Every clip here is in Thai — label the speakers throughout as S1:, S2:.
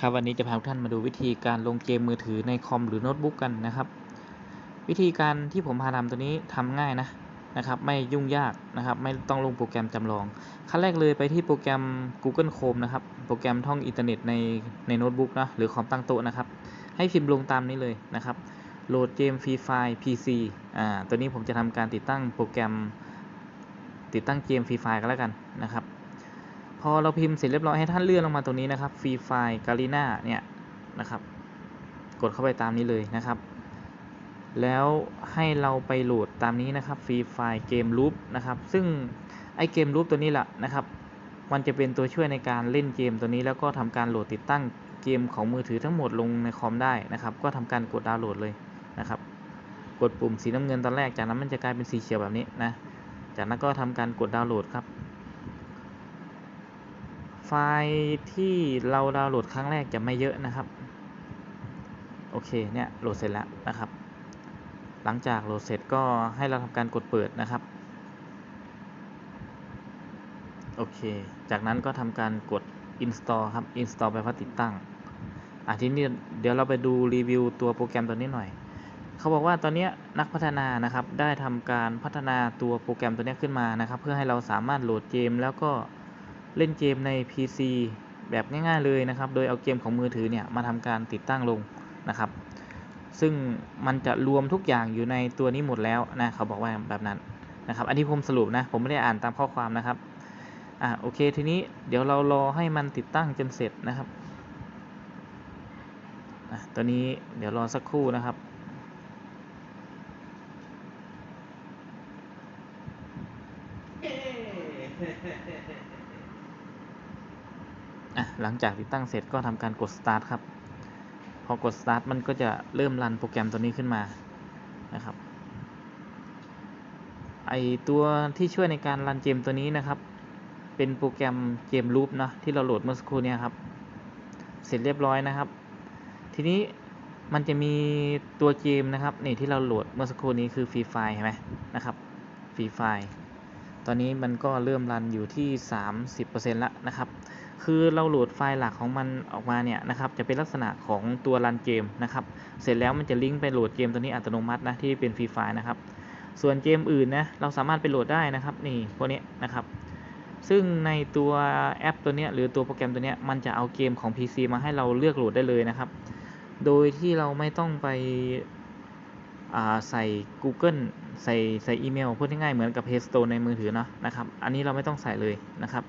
S1: ครับวันนี้จะพาทุกท่านมาดูวิธีการลงเกมมือถือในคอมหรือโน้ตบุ๊กกันนะครับ วิธีการที่ผมพาทำตัวนี้ทำง่ายนะนะครับไม่ยุ่งยากนะครับไม่ต้องลงโปรแกรมจำลอง ขั้นแรกเลยไปที่โปรแกรม Google Chrome นะครับโปรแกรมท่องอินเทอร์เน็ตในในโน้ตบุ๊กนะหรือคอมตั้งโต๊ะนะครับ ให้พิมพ์ลงตามนี้เลยนะครับโหลดเกมฟรีไฟล์ PC อ่าตัวนี้ผมจะทำการติดตั้งโปรแกรม ติดตั้งเกมฟรีไฟล์กันแล้วกันนะครับ อเราพิมพ์เสร็จเรียบร้อยให้ท่านเลื่อนลงมาตรงนี้นะครับฟรีไฟล์กาลินาเนี่ยนะครับ กดเข้าไปตามนี้เลยนะครับ แล้วให้เราไปโหลดตามนี้นะครับฟรีไฟล์เกมลูปนะครับ ซึ่งไอเกมลูปตัวนี้แหละนะครับ มันจะเป็นตัวช่วยในการเล่นเกมตัวนี้ แล้วก็ทำการโหลดติดตั้งเกมของมือถือทั้งหมดลงในคอมได้นะครับ ก็ทำการกดดาวน์โหลดเลยนะครับ กดปุ่มสีน้ำเงินตอนแรกจากนั้นมันจะกลายเป็นสีเขียวแบบนี้นะจากนั้นก็ทำการกดดาวน์โหลดครับ ไฟล์ที่เราดาวน์โหลดครั้งแรกจะไม่เยอะนะครับ โอเค เนี่ยโหลดเสร็จแล้วนะครับ หลังจากโหลดเสร็จก็ให้เราทำการกดเปิดนะครับ โอเค จากนั้นก็ทำการกด install ครับ install ไปว่าติดตั้งอะทีนี้เดี๋ยวเราไปดูรีวิวตัวโปรแกรมตัวนี้หน่อย เขาบอกว่าตอนนี้นักพัฒนานะครับได้ทำการพัฒนาตัวโปรแกรมตัวนี้ขึ้นมานะครับ เพื่อให้เราสามารถโหลดเกมแล้วก็ เล่นเกมใน PC แบบง่าย ๆ เลยนะครับ โดยเอาเกมของมือถือเนี่ยมาทำการติดตั้งลงนะครับ ซึ่งมันจะรวมทุกอย่างอยู่ในตัวนี้หมดแล้วนะเขาบอกว่าแบบนั้นนะครับ อันนี้ผมสรุปนะ ผมไม่ได้อ่านตามข้อความนะครับ อ่าโอเค ทีนี้เดี๋ยวเรารอให้มันติดตั้งจนเสร็จนะครับอะตัวนี้เดี๋ยวรอสักครู่นะครับ อะหลังจากติดตั้งเสร็จก็ทำการกด start ครับ พอกด start มันก็จะเริ่มรันโปรแกรมตัวนี้ขึ้นมานะครับไอตัวที่ช่วยในการรันเกมตัวนี้นะครับ เป็นโปรแกรมเกมลูปนะที่เราโหลดเมื่อสักครู่เนี้ครับ เสร็จเรียบร้อยนะครับ ทีนี้มันจะมีตัวเกมนะครับนี่ที่เราโหลดเมื่อสักครู่นี้คือฟรีไฟล์ใช่ไหมนะครับฟรีไฟล์ตอนนี้มันก็เริ่มรันอยู่ที่ 30%แล้วนะครับ คือเราโหลดไฟล์หลักของมันออกมาเนี่ยนะครับจะเป็นลักษณะของตัวรันเกมนะครับเสร็จแล้วมันจะลิงก์ไปโหลดเกมตัวนี้อัตโนมัตินะที่เป็นฟรีไฟล์นะครับส่วนเกมอื่นนะเราสามารถไปโหลดได้นะครับนี่พวกนี้นะครับซึ่งในตัวแอปตัวนี้หรือตัวโปรแกรมตัวนี้มันจะเอาเกมของ PC มาให้เราเลือกโหลดได้เลยนะครับ โดยที่เราไม่ต้องไปใส่ Google ใส่ใส่อีเมลพูดง่ายๆเหมือนกับ Play Store ในมือถือเนาะนะครับ อันนี้เราไม่ต้องใส่เลยนะครับ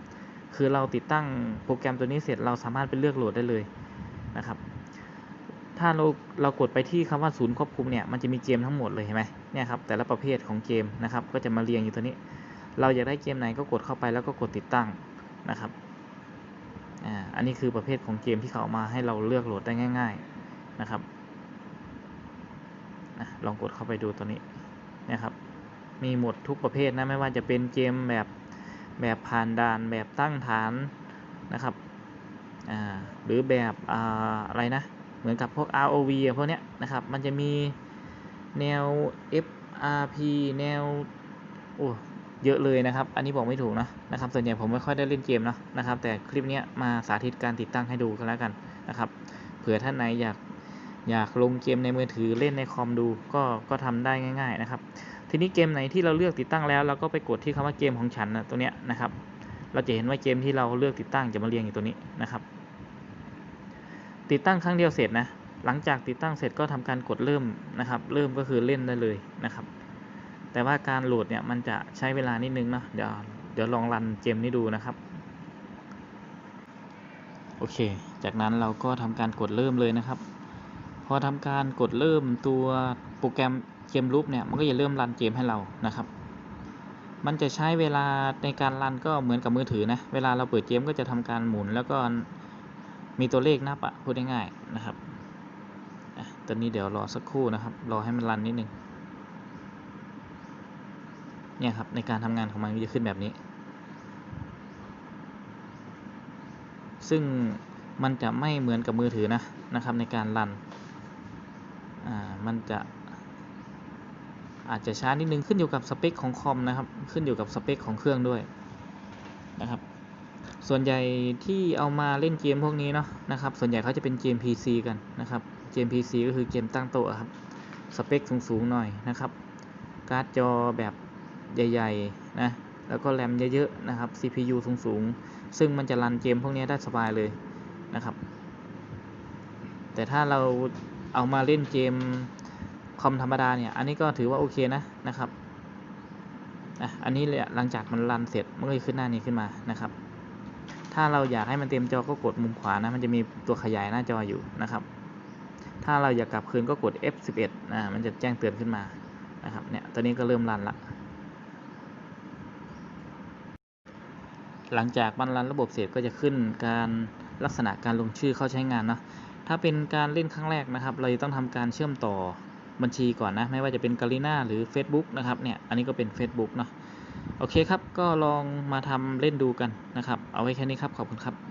S1: คือเราติดตั้งโปรแกรมตัวนี้เสร็จเราสามารถไปเลือกโหลดได้เลยนะครับ ถ้าเราเรากดไปที่คำว่าศูนย์ควบคุมเนี่ยมันจะมีเกมทั้งหมดเลยเห็นไหมเนี่ยครับแต่ละประเภทของเกมนะครับ ก็จะมาเรียงอยู่ตัวนี้ เราอยากได้เกมไหนก็กดเข้าไปแล้วก็กดติดตั้งนะครับอ่าอันนี้คือประเภทของเกมที่เขาเอามาให้เราเลือกโหลดได้ง่าย ๆนะครับลองกดเข้าไปดูตัวนี้นะครับ มีหมดทุกประเภทนะ ไม่ว่าจะเป็นเกมแบบ แบบผ่านด่านแบบตั้งฐานนะครับหรือแบบออะไรนะ เหมือนกับพวก ROV พวกเนี้ยนะครับ มันจะมีแนว FRP แนวโอ้เยอะเลยนะครับ อันนี้บอกไม่ถูกนะนะครับ ส่วนใหญ่ผมไม่ค่อยได้เล่นเกมนะนะครับ แต่คลิปนี้มาสาธิตการติดตั้งให้ดูกันแล้วกันนะครับ เผื่อท่านไหนอยากอยากลงเกมในมือถือเล่นในคอมดูก็ก็ทำได้ง่าย ๆนะครับ ทีนี้เกมไหนที่เราเลือกติดตั้งแล้ว เราก็ไปกดที่คำว่าเกมของฉันนะตัวเนี้ยนะครับ เราจะเห็นว่าเกมที่เราเลือกติดตั้งจะมาเรียงอยู่ตัวนี้นะครับ ติดตั้งครั้งเดียวเสร็จนะ หลังจากติดตั้งเสร็จก็ทำการกดเริ่มนะครับ เริ่มก็คือเล่นได้เลยนะครับ แต่ว่าการโหลดเนี่ยมันจะใช้เวลานิดนึงเนาะ เดี๋ยวเดี๋ยวลองรันเกมนี้ดูนะครับ โอเค จากนั้นเราก็ทำการกดเริ่มเลยนะครับ พอทำการกดเริ่มตัวโปรแกรมเกมรูปเนี่ยมันก็จะเริ่มรันเกมให้เรานะครับ มันจะใช้เวลาในการรันก็เหมือนกับมือถือนะเวลาเราเปิดเกมก็จะทำการหมุน แล้วก็มีตัวเลขนับอะพูดง่ายๆนะครับตอนนี้เดี๋ยวรอสักครู่นะครับรอให้มันรันนิดนึงเนี่ยครับในการทำงานของมันจะขึ้นแบบนี้ ซึ่งมันจะไม่เหมือนกับมือถือนะนะครับในการรัน มันจะอาจจะช้านิดนึงขึ้นอยู่กับสเปคของคอมนะครับขึ้นอยู่กับสเปคของเครื่องด้วยนะครับส่วนใหญ่ที่เอามาเล่นเกมพวกนี้เนาะนะครับส่วนใหญ่เขาจะเป็นเกม PC กันนะครับเกม PC ก็คือเกมตั้งโต๊ะครับสเปคสูงๆหน่อยนะครับการ์ดจอแบบใหญ่ๆนะแล้วก็แรมเยอะๆนะครับ CPU สูงๆ ซึ่งมันจะรันเกมพวกนี้ได้สบายเลยนะครับ แต่ถ้าเรา เอามาเล่นเกมคอมธรรมดาเนี่ย อันนี้ก็ถือว่าโอเคนะนะครับอะอันนี้แหละหลังจากมันรันเสร็จมันก็จะขึ้นหน้านี้ขึ้นมานะครับ ถ้าเราอยากให้มันเต็มจอก็กดมุมขวานะมันจะมีตัวขยายหน้าจออยู่นะครับ ถ้าเราอยากกลับคืนก็กด F11 นะมันจะแจ้งเตือนขึ้นมานะครับเนี่ยตอนนี้ก็เริ่มรันละหลังจากมันรันระบบเสร็จก็จะขึ้นการลักษณะการลงชื่อเข้าใช้งานเนาะ ถ้าเป็นการเล่นครั้งแรกนะครับ เราจะต้องทำการเชื่อมต่อบัญชีก่อนนะ ไม่ว่าจะเป็นกาลิน่าหรือ Facebook นะครับเนี่ยอันนี้ก็เป็น Facebook เนาะโอเคครับ ก็ลองมาทำเล่นดูกันนะครับ เอาไว้แค่นี้ครับ ขอบคุณครับ